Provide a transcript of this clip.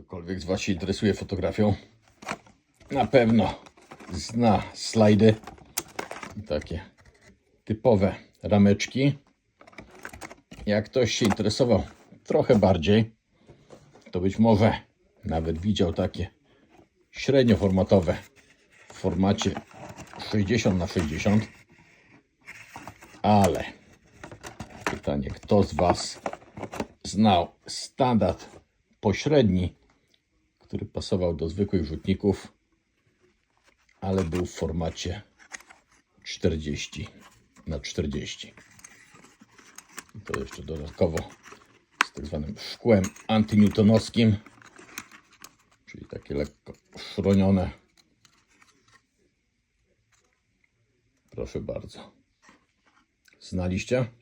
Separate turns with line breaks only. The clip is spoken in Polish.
ktokolwiek z Was się interesuje fotografią, na pewno zna slajdy. Takie typowe rameczki. Jak ktoś się interesował trochę bardziej, to być może nawet widział takie średnioformatowe w formacie 60 na 60 ale pytanie, kto z Was znał standard pośredni, który pasował do zwykłych rzutników, ale był w formacie 40 na 40. I to jeszcze dodatkowo z tak zwanym szkłem antynewtonowskim, czyli takie lekko szronione. Proszę bardzo. Znaliście?